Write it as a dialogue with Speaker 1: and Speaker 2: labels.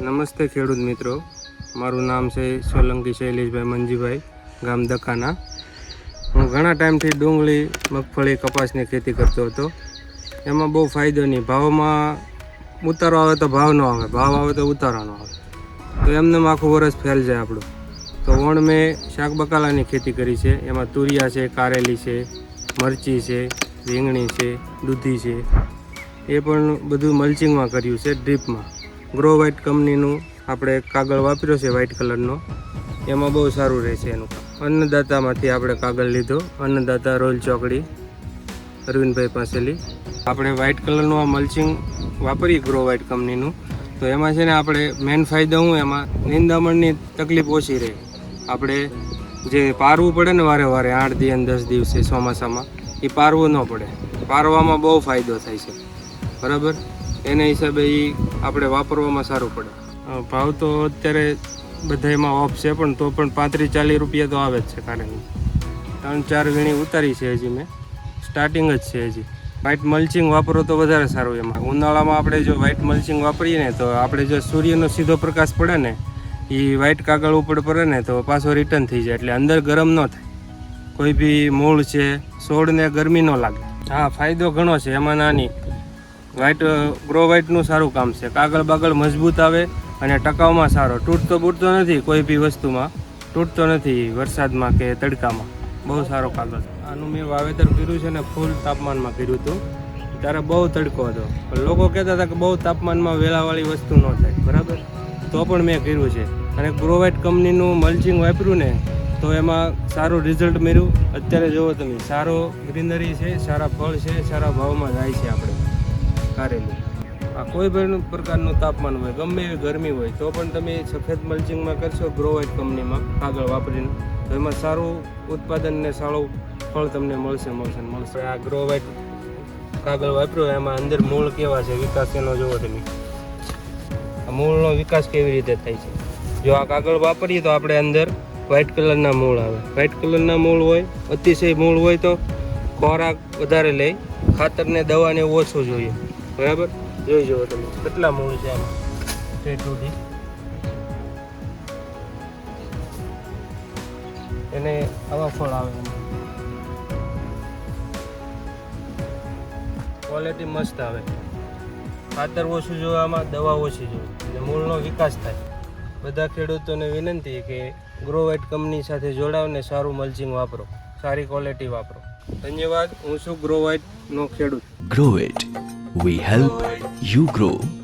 Speaker 1: નમસ્તે ખેડૂત મિત્રો. મારું નામ છે સોલંકી શૈલેષભાઈ મંજીભાઈ, ગામ દખાના. હું ઘણા ટાઈમથી ડુંગળી, મગફળી, કપાસની ખેતી કરતો હતો. એમાં બહુ ફાયદો નહીં. ભાવમાં ઉતારો આવે તો ભાવ ન આવે. ભાવ આવે તો ઉતારો આવે. તો એમને આખું વરસ ફેલ જાય આપણું. તો વણ મેં શાક બકાલાની ખેતી કરી છે. એમાં તુરિયા છે, કારેલી છે, મરચી છે, રીંગણી છે, દૂધી છે. એ પણ બધું મલ્ચિંગમાં કર્યું છે ડ્રીપમાં ગ્રો વ્હાઇટ કંપનીનું આપણે કાગળ વાપર્યો છે વ્હાઇટ કલરનો એમાં બહુ સારું રહેશે એનું. અન્નદાતામાંથી આપણે કાગળ લીધો. અન્નદાતા રોયલ ચોકડી, અરવિંદભાઈ પાસેલી આપણે વ્હાઇટ કલરનું આ મલ્ચિંગ વાપરીએ ગ્રો વ્હાઇટ કંપનીનું તો એમાં છે ને આપણે મેઇન ફાયદો હું એમાં નિંદામણની તકલીફ ઓછી રહે. આપણે જે પારવું પડે ને વારે વારે, આઠ દિવસ દસ દિવસે ચોમાસામાં, એ પારવું ન પડે. પારવામાં બહુ ફાયદો થાય છે. બરાબર? એના હિસાબે એ આપણે વાપરવામાં સારું પડે. ભાવ તો અત્યારે બધામાં ઓફ છે, પણ તો પણ પાંત્રીસ ચાલીસ રૂપિયા તો આવે જ છે કારણ. ત્રણ ચાર વીણી ઉતારી છે હજી મેં. સ્ટાર્ટિંગ જ છે હજી. વ્હાઇટ મલ્ચિંગ વાપરો તો વધારે સારું એમાં. ઉનાળામાં આપણે જો વ્હાઇટ મલ્ચિંગ વાપરીએ ને, તો આપણે જો સૂર્યનો સીધો પ્રકાશ પડે ને એ વ્હાઇટ કાગળ ઉપર પડે ને, તો પાછો રિટર્ન થઈ જાય. એટલે અંદર ગરમ ન થાય. કોઈ બી મૂળ છે છોડને ગરમી ન લાગે. હા, ફાયદો ઘણો છે, એમાં નાની. વ્હાઇટ ગ્રો વ્હાઇટનું સારું કામ છે. કાગળ બાગળ મજબૂત આવે અને ટકાવમાં સારો. તૂટતો બૂટતો નથી કોઈ બી વસ્તુમાં. તૂટતો નથી વરસાદમાં કે તડકામાં. બહુ સારો કાગળ. આનું મેં વાવેતર કર્યું છે ને ફૂલ તાપમાનમાં કર્યું હતું. ત્યારે બહુ તડકો હતો. લોકો કહેતા હતા કે બહુ તાપમાનમાં વેલાવાળી વસ્તુ ન થાય. બરાબર? તો પણ મેં કર્યું છે. અને ગ્રોવાઇટ કંપનીનું મલ્ચિંગ વાપર્યું ને, તો એમાં સારું રિઝલ્ટ મળ્યું. અત્યારે જુઓ તમે, સારો ગ્રીનરી છે, સારા ફળ છે, સારા ભાવમાં જાય છે આપણે. કારેલું આ કોઈ પણ પ્રકારનું તાપમાન હોય, ગમે એવી ગરમી હોય, તો પણ તમે સફેદ મલ્ચિંગમાં કરશો ગ્રોવાઇટ કંપનીમાં કાગળ વાપરીને, તો એમાં સારું ઉત્પાદન ને સારું ફળ તમને મળશે મળશે મળશે. આ ગ્રોવાઇટ કાગળ વાપર્યો, એમાં અંદર મૂળ કેવા છે, વિકાસ એનો જોવો તમે. આ મૂળનો વિકાસ કેવી રીતે થાય છે? જો આ કાગળ વાપરીએ તો આપણે અંદર વ્હાઇટ કલરના મૂળ આવે. વ્હાઇટ કલરના મૂળ હોય, અતિશય મૂળ હોય તો ખોરાક વધારે લે. ખાતરને દવાને ઓછું જોઈએ. બરાબર? જોઈ જુઓ તમે કેટલા મૂળ છે આમાં સ્ટ્રેટ સુધી એને આવા ફળ આવે ક્વોલિટી મસ્ત આવે. ખાતર ઓછું જોવે આમાં દવા ઓછી જોવે એટલે મૂળનો વિકાસ થાય. બધા ખેડૂતોને વિનંતી કે ગ્રોવાઇટ કંપની સાથે જોડાવ ને સારું મલ્ચિંગ વાપરો. સારી ક્વોલિટી વાપરો. ધન્યવાદ હું છું ગ્રો વ્હાઇટનો ખેડૂત.
Speaker 2: ગ્રોવેટ. We help you grow.